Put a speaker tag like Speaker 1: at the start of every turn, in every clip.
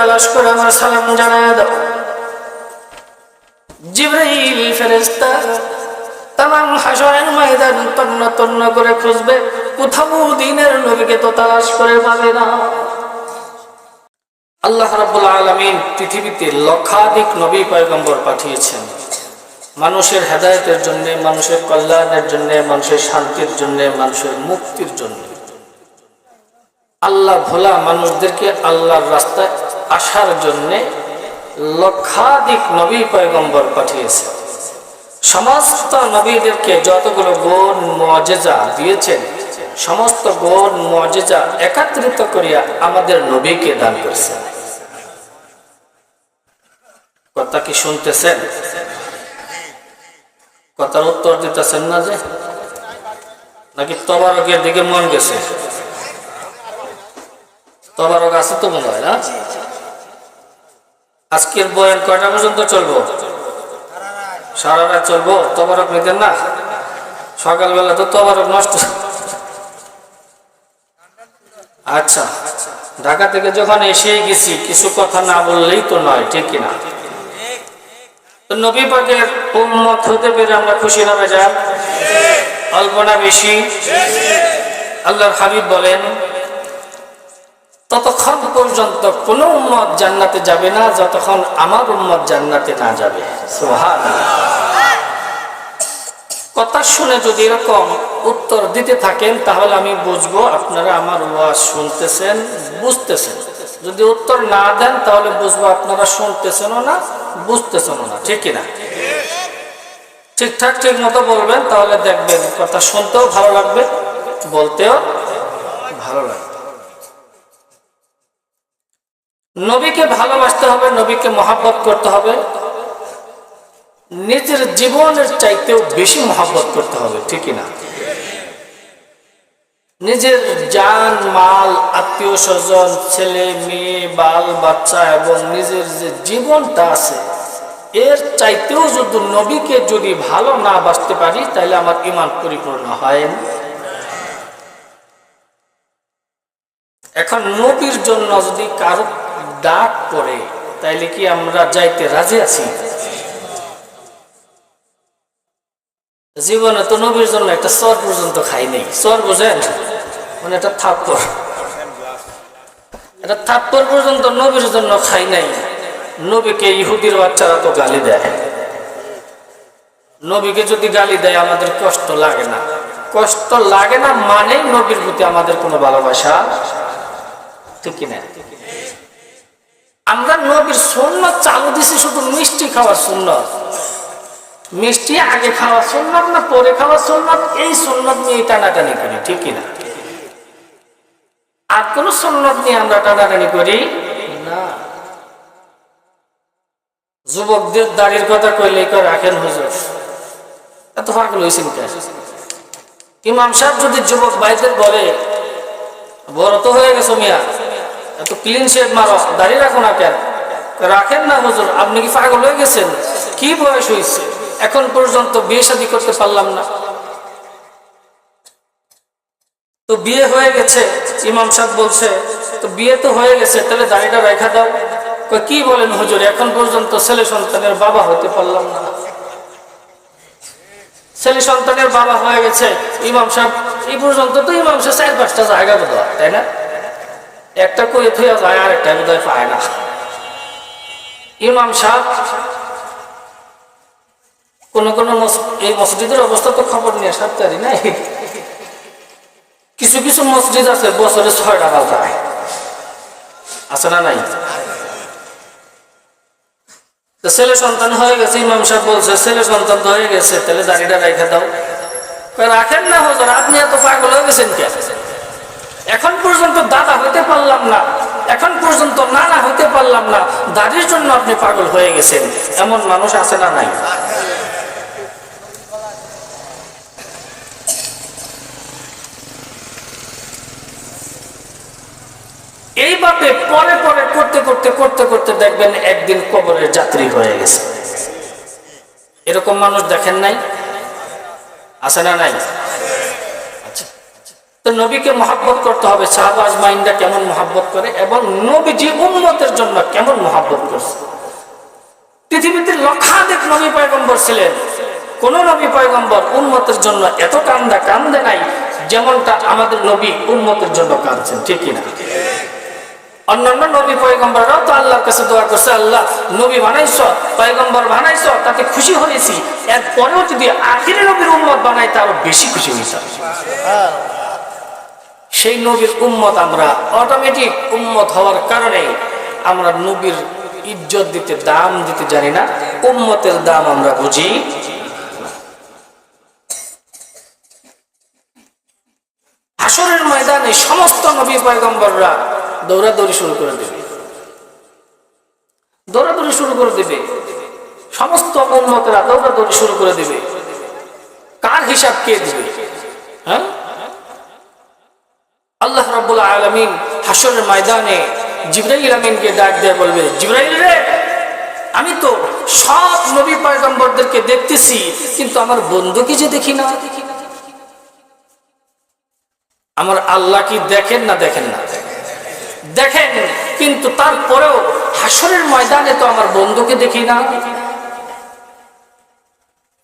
Speaker 1: তালাশ করে আমার সালাম জানায় দাও। জিব্রাইল ফেরেস্তা তামাম হাসরের ময়দান তন্ন তন্ন করে খুঁজবে, কোথাও দিনের নবীকে তো তালাশ করে পাবে না। আল্লাহ রাব্বুল আলামিন পৃথিবীতে লক্ষাধিক নবী পয়গম্বর পাঠিয়েছেন। মানুষের হেদায়েতের জন্য, মানুষের কল্যাণের জন্য, মানুষের শান্তির জন্য, মানুষের মুক্তির জন্য। আল্লাহ ভোলা মানুষদেরকে আল্লাহর রাস্তায় আসার জন্যে লক্ষাধিক নবী পয়গম্বর পাঠিয়েছে। সমস্ত নবীদেরকে যতগুলো গুণ মজেজা দিয়েছেন, সমস্ত গুণ মজেজা একত্রিত করিয়া আমাদের নবীকে দান করেছেন। কথা কি শুনতেছেন? কথার উত্তর দিতেছেন না যে? নাকি তবারকের দিকে মন গেছে? তবারক আছে তো মনে হয় না? আজকের বয়ান কয়টা পর্যন্ত চলবো? সারা রাত চলবো? তবারক নিতেন না? সকালবেলা তো তবারক নষ্ট। আচ্ছা ঢাকা থেকে যখন এসেই গেছি কিছু কথা না বললেই তো নয় ঠিক কিনা? নবী পাকের উম্মত হতে পেরে আমরা খুশি না বেজান অল্প না বেশি? আল্লাহর হাবিব বলেন ততক্ষণ পর্যন্ত কোনো উম্মত জান্নাতে যাবে না, যতক্ষণ আমার উম্মত জান্নাতে না যাবে। কথা শুনে যদি এরকম উত্তর দিতে থাকেন, তাহলে আমি বুঝব আপনারা আমার ওয়াজ শুনতেছেন, বুঝতেছেন। যদি উত্তর না দেন, তাহলে বুঝব আপনারা শুনতেছেনও না, বুঝতেছেনও না। ঠিক কিনা? ঠিকঠাক, ঠিক মতো বলবেন, তাহলে দেখবেন কথা শুনতেও ভালো লাগবে, বলতেও ভালো লাগবে। নবীকে ভালোবাসতে হবে, নবীকে মহাব্বত করতে হবে। নিজের জীবনের চাইতেও বেশি মহাব্বত করতে হবে ঠিকই না নিজের যান মাল, আত্মীয় স্বজন, ছেলে, মেয়ে, বাল, বাচ্চা এবং নিজের যে জীবনটা আছে, এর চাইতেও যদি নবীকে যদি ভালো না বাঁচতে পারি তাহলে আমার ইমান পরিপূর্ণ হয় এখন নবীর জন্য যদি কারও ডাক পড়ে, তাইলে কি আমরা যাইতে রাজি আছি? জীবনে তো নবীর জন্য একটা চর পর্যন্ত খাই নেই। চর বোঝেন? মানে একটা থাপ্পর একটা থাপ্পর পর্যন্ত নবীর জন্য খাই নাই। নবীকে ইহুদির বাচ্চারা তো গালি দেয়। নবীকে যদি গালি দেয়, আমাদের কষ্ট লাগে না। কষ্ট লাগে না মানেই নবীর প্রতি আমাদের কোনো ভালোবাসা। ঠিক কিনা? আমরা নবীর সুন্নত চালু দিছি শুধু মিষ্টি খাওয়ার সুন্নত। মিষ্টি আগে খাওয়া সুন্নত না পরে খাওয়া সুন্নত? এই সুন্নত নিয়ে টানাটানি করি, ঠিক কিনা আর কোন সুন্নত নিয়ে আমরা টানাটানি করি না। যুবকদের দাড়ির কথা কইলে রাখেন হুজুর। এত পাগল হয়েছেন কে? ইমাম সাহেব যদি যুবক ভাইদের বলে, বড় তো হয়ে গেছো মিয়া। এত ক্লিন মারো, দাঁড়িয়ে রাখো না কেন? রাখেন না হুজুর, আপনি কি পাগল হয়ে গেছেন? কি বয়স হয়েছে? এখন পর্যন্ত বিয়ে শাদী করতে পারলাম না। তো বিয়ে হয়ে গেছে, ইমাম বলছে, তো বিয়ে তো হয়ে গেছে, তাহলে দাড়িটা রেখা দাও। কি বলেন হুজুর, এখন পর্যন্ত ছেলে সন্তানের বাবা হতে পারলাম না। ছেলে সন্তানের বাবা হয়ে গেছে, ইমাম সাহেব, এই পর্যন্ত তো ইমাম সাহেব চার পাঁচটা জায়গা তাই না? একটা কয়ে থুয়া যায় আর একটা বোধ হয় পায় না। ইমাম সাহেব, কোন কোন এই মসজিদের অবস্থা তো খবর নিয়ে সাপ্তারি নাই। কিছু কিছু মসজিদ আছে, বছরে ছয় টাকা যায় আছে না নাই? ছেলে সন্তান হয়ে গেছে, ইমাম সাহেব বলছে, ছেলে সন্তান হয়ে গেছে, তাহলে দাড়িটা রেখে দাও। রাখেন না হুজুর, আপনি এত পাগল হয়ে গেছেন কে এখন পর্যন্ত দাদা হইতে পারলাম না, এখন পর্যন্ত না না হতে পারলাম না, দাদির জন্য আপনি পাগল হয়ে গেছেন, এমন মানুষ আছে না নাই? এইভাবে পরে পরে করতে করতে করতে করতে দেখবেন একদিন কবরের যাত্রী হয়ে গেছে। এরকম মানুষ দেখেন নাই? আছে না নাই? তো নবীকে মহাব্বত করতে হবে। শাহবাজ মাইন্ডা কেমন মহাব্বত করে এবং নবীজি উন্মতের জন্য কেমন মহাব্বত করছে? পৃথিবীতে লক্ষাধিক নবী পয়গম্বর ছিলেন। কোন নবী পয়গম্বর উন্মতের জন্য এত কান্দা, কান্দে নাই যেমনটা আমাদের নবী উন্মতের জন্য কাঁদছেন, ঠিক কিনা অন্যান্য নবী পয়গম্বররাও তো আল্লাহর কাছে দোয়া করছে, আল্লাহ, নবী বানাইছ, পয়গম্বর বানাইছ, তাতে খুশি হয়েছি। এরপরেও যদি আখিরি নবীর উম্মত বানাই তারও বেশি খুশি হইতাম। সেই নবীর উম্মত আমরা অটোমেটিক উম্মত হওয়ার কারণে আমরা নবীর ইজ্জত দিতে, দাম দিতে জানি না। উম্মতের দাম আমরা বুঝি। হাসরের ময়দানে সমস্ত নবী পয়গম্বররা দৌড়াদৌড়ি শুরু করে দেবে। দৌড়াদৌড়ি শুরু করে দেবে। সমস্ত উন্মতেরা দৌড়াদৌড়ি শুরু করে দেবে। কার হিসাব কে দিবে? হ্যাঁ? আলামিন হাসরের ময়দানে জিব্রাইল আমিনকে ডাক দিয়ে বলবে, জিব্রাইল রে, আমি তো সব নবী পয়গম্বরদেরকে দেখতেছি, কিন্তু আমার বন্ধুকে যে দেখি না। আমার আল্লাহ কি দেখেন না দেখেন না? দেখেন, কিন্তু তারপরেও হাসরের ময়দানে তো আমার বন্ধুকে দেখি না।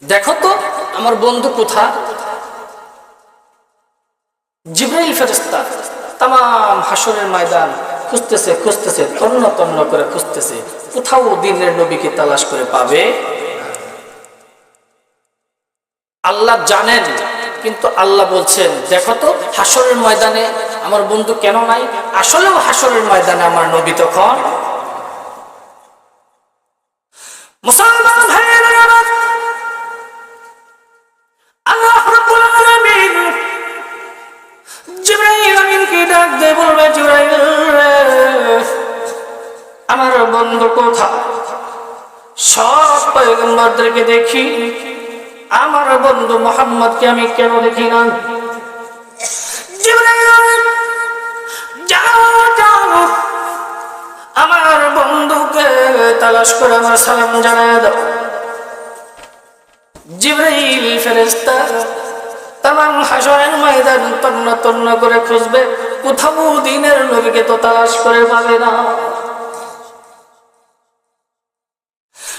Speaker 1: দেখো তো, আমার বন্ধু কোথা জিব্রাইল ফেরেস্তা তাম হাসরের ময়দান খুঁজতেছে খুঁজতেছে, তন্ন তন্ন করে খুঁজতেছে। কোথাও দিনের নবীকে তালাশ করে পাবে? আল্লাহ জানেন, কিন্তু আল্লাহ বলছেন, দেখো তো, হাসরের ময়দানে আমার বন্ধু কেন নাই? আসলেও হাসরের ময়দানে আমার নবী তখন। মুসলমান ভাইয়েরা আমার বন্ধু কোথায়? সব পয়গম্বরদেরকে দেখি। আমার বন্ধু মোহাম্মদকে আমি কেন দেখি না? আমার বন্ধুকে তালাশ করে আমার সালাম জানায় দাও। জিবরাইল ফেরেস্তা তামাম হাসরের ময়দান তন্ন তন্ন করে খুঁজবে। কোথাও দিনের নবীকে তো তালাশ করে পাবে না।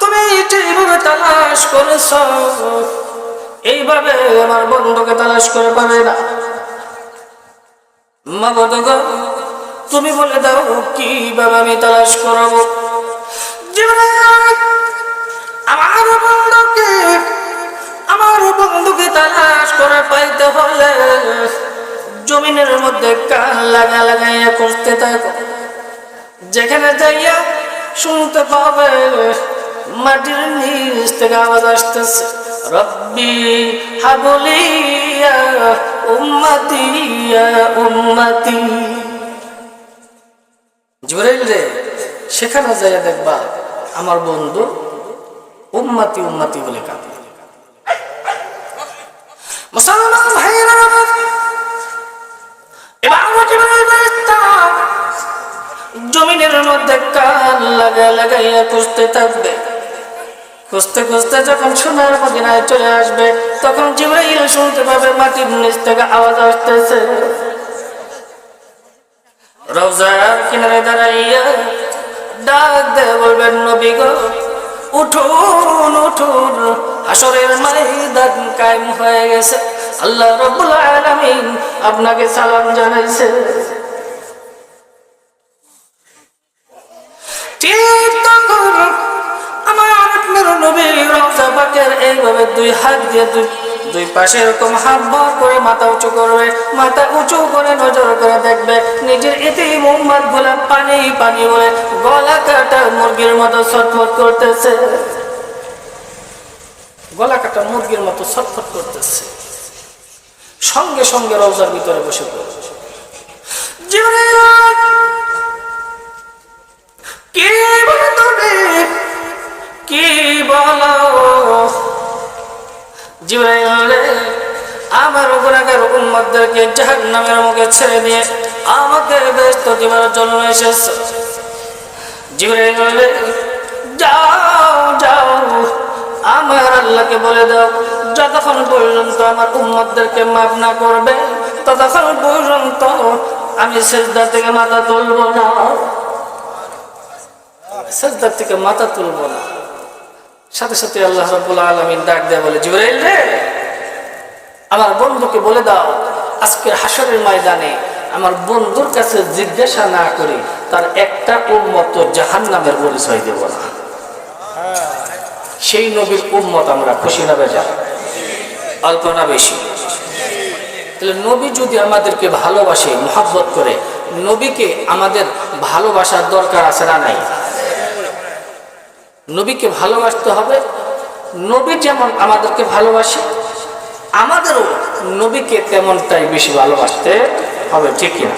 Speaker 1: তুমি এইভাবে আমার বন্ধুকে করে না। বলে দাও, কীভাবে আমি তালাশ করাবো? আমার বন্ধুকে আমার বন্ধুকে তালাশ করে পাইতে হলে জমিনের মধ্যে কান লাগা লাগাইয়া করতে থাকো। যেখানে যাইয়া শুনতে পাবে, মাটির নিচ থেকে আওয়াজ আসতেছে, রব্বি হাবলিয়া উম্মতিয়া, উম্মতি। জিবরাইল রে, সেখানে যাইয়া দেখবা আমার বন্ধু উম্মাতি উম্মাতি বলে কাঁদে। মুসলমান ভাইয়েরা, এবার রাস্তা জমিনের মধ্যে কান লাগা লাগাইয়া খুঁজতে থাকবে। খুঁজতে খুঁজতে যখন সোনার মদিনায় চলে আসবে, তখন জিব্রাইল শুনতে পাবে মাটির নিচ থেকে আওয়াজ আসতেছে। রওজার কিনারে দাঁড়াইয়া ডাক দে বলবেন, নবী গো, উঠুন উঠুন হাসরের ময়দান কায়েম হয়ে গেছে। আল্লাহ রব্বুল আলামিন আপনাকে সালাম জানাইছে। আমার নবী এইভাবে দুই হাত দিয়ে দুই দুই পাশে এরকম হাত করে মাথা উঁচু মাথা উঁচু করে করে দেখবে, নিজের এতে মোহাম্মদগুলা পানি পানি গলা কাটা মুরগির মতো করতেছে। গলা কাটা মুরগির মতো করতেছে। সঙ্গে সঙ্গে রওজার ভিতরে বসে পড়ে। জিবরাইল কি বলে কি বলো? জিবরাইল, আমার গুণাগার উম্মতদেরকে জাহান্নামের মুখে ছেড়ে দিয়ে আমাকে ব্যস্ত দিবার জন্য এসেছে। জিবরাইল, যাও যাও, আমার আল্লাহকে বলে দাও, যতক্ষণ পর্যন্ত আমার উম্মতদেরকে মাফ না করবে, ততক্ষণ পর্যন্ত আমি সেজদা থেকে মাথা তুলব না। সেজদার থেকে মাথা তুলব না। সাথে সাথে আল্লাহ রাব্বুল আলামিন ডাক দেয়া বলে, জিবরাইল রে, আমার বন্ধুকে বলে দাও আজকের হাসরের ময়দানে আমার বন্ধুর কাছে জিজ্ঞাসা না করে তার একটা উম্মত জাহান্নামের পরিচয় দেব না। সেই নবীর উম্মত আমরা খুশি না বেজা? অল্প না বেশি? তাহলে নবী যদি আমাদেরকে ভালোবাসে, মহাব্বত করে, নবীকে আমাদের ভালোবাসার দরকার আছে না নাই? নবীকে ভালোবাসতে হবে। নবী যেমন আমাদেরকে ভালোবাসে, আমাদেরও নবীকে তেমনটাই বেশি ভালোবাসতে হবে, ঠিক কিনা?